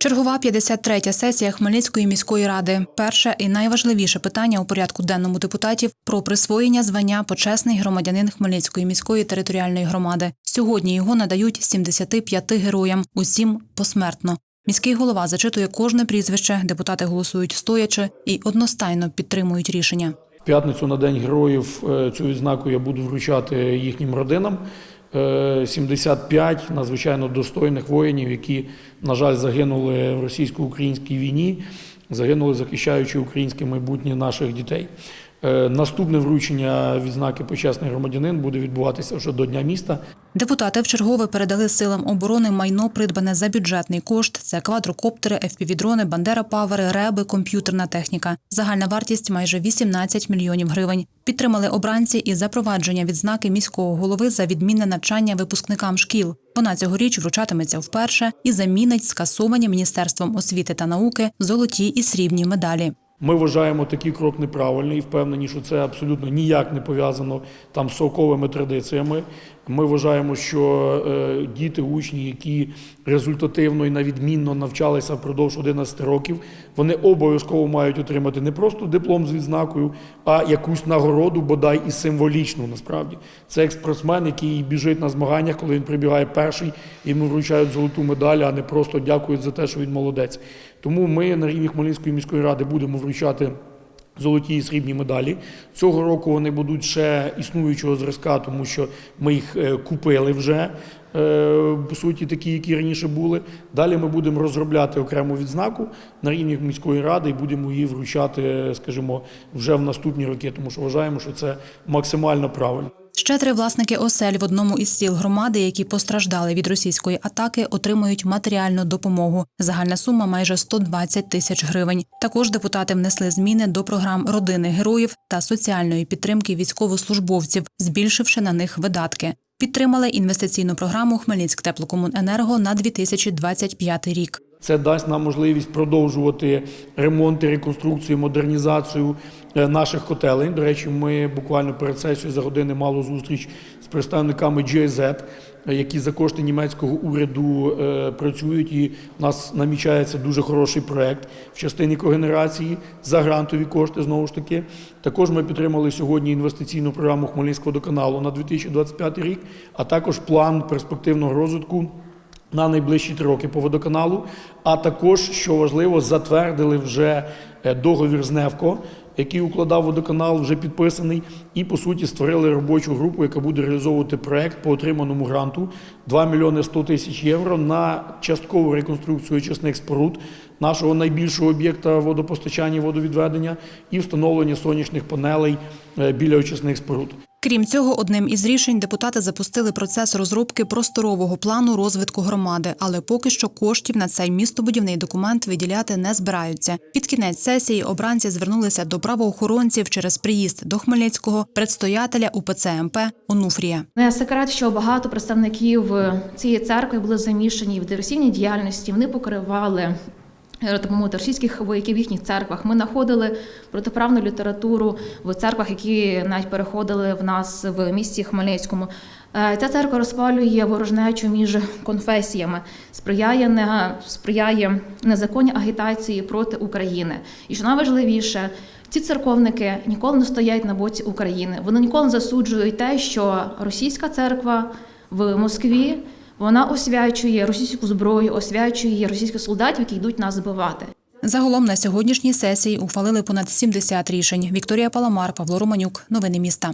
Чергова 53-я сесія Хмельницької міської ради. Перше і найважливіше питання у порядку денному депутатів про присвоєння звання почесний громадянин Хмельницької міської територіальної громади. Сьогодні його надають 75 героям, усім посмертно. Міський голова зачитує кожне прізвище, депутати голосують стоячи і одностайно підтримують рішення. П'ятницю на День героїв е, цю відзнаку я буду вручати їхнім родинам. Е, 75 надзвичайно достойних воїнів, які, на жаль, загинули в російсько-українській війні, загинули захищаючи українське майбутнє наших дітей. Е, Наступне вручення відзнаки почесний громадянин буде відбуватися вже до Дня міста. Депутати вчергове передали силам оборони майно, придбане за бюджетний кошт. Це квадрокоптери, FPV-дрони, Бандера Павери, реби, комп'ютерна техніка. Загальна вартість майже 18 мільйонів гривень. Підтримали обранці і запровадження відзнаки міського голови за відмінне навчання випускникам шкіл. Вона цьогоріч вручатиметься вперше і замінить скасовані міністерством освіти та науки золоті і срібні медалі. Ми вважаємо такий крок неправильний і впевнені, що це абсолютно ніяк не пов'язано там з совковими традиціями. Ми вважаємо, що е, діти, учні, які результативно і навідмінно навчалися впродовж 11 років, вони обов'язково мають отримати не просто диплом з відзнакою, а якусь нагороду, бодай і символічну. Насправді це як спортсмен, який біжить на змаганнях, коли він прибігає перший, йому вручають золоту медаль, а не просто дякують за те, що він молодець. Тому ми на рівні Хмельницької міської ради будемо вручати золоті і срібні медалі. Цього року вони будуть ще існуючого зразка, тому що ми їх е, купили вже. е, По суті, такі, які раніше були. Далі ми будемо розробляти окрему відзнаку на рівні міської ради і будемо її вручати, е, скажімо, вже в наступні роки, тому що вважаємо, що це максимально правильно. Ще три власники осель в одному із сіл громади, які постраждали від російської атаки, отримують матеріальну допомогу. Загальна сума майже 120 тисяч гривень. Також депутати внесли зміни до програм родини героїв та соціальної підтримки військовослужбовців, збільшивши на них видатки. Підтримали інвестиційну програму Хмельницьк теплокомуненерго на 2025 рік. Це дасть нам можливість продовжувати ремонти, реконструкцію, модернізацію е, наших котелень. До речі, ми буквально перед сесією за години мало зустріч з представниками GIZ, які за кошти німецького уряду е, працюють. І в нас намічається дуже хороший проект в частині когенерації за грантові кошти. Знову ж таки, також ми підтримали сьогодні інвестиційну програму Хмельницького водоканалу на 2025 рік, а також план перспективного розвитку на найближчі три роки по водоканалу. А також, що важливо, затвердили вже е, договір з НЕВКО, який укладав водоканал, вже підписаний, і по суті створили робочу групу, яка буде реалізовувати проект по отриманому гранту 2 мільйони 100 тисяч євро на часткову реконструкцію очисних споруд нашого найбільшого об'єкта водопостачання і водовідведення і встановлення сонячних панелей е, біля очисних споруд. Крім цього, одним із рішень депутати запустили процес розробки просторового плану розвитку громади, але поки що коштів на цей містобудівний документ виділяти не збираються. Під кінець сесії обранці звернулися до правоохоронців через приїзд до Хмельницького предстоятеля УПЦ МП Онуфрія. Не секрет, що багато представників цієї церкви були замішані в диверсійній діяльності. Вони покривали е, російських вояків в їхніх церквах. Ми знаходили протиправну літературу в церквах, які навіть переходили в нас в місті Хмельницькому. Е, Ця церква розпалює ворожнечу між конфесіями, сприяє не сприяє незаконній агітації проти України. І що найважливіше, ці церковники ніколи не стоять на боці України. Вони ніколи не засуджують те, що російська церква в Москві вона освячує російську зброю, освячує російських солдатів, які йдуть нас збивати. Загалом на сьогоднішній сесії ухвалили понад 70 рішень. Вікторія Паламар, Павло Романюк. Новини міста.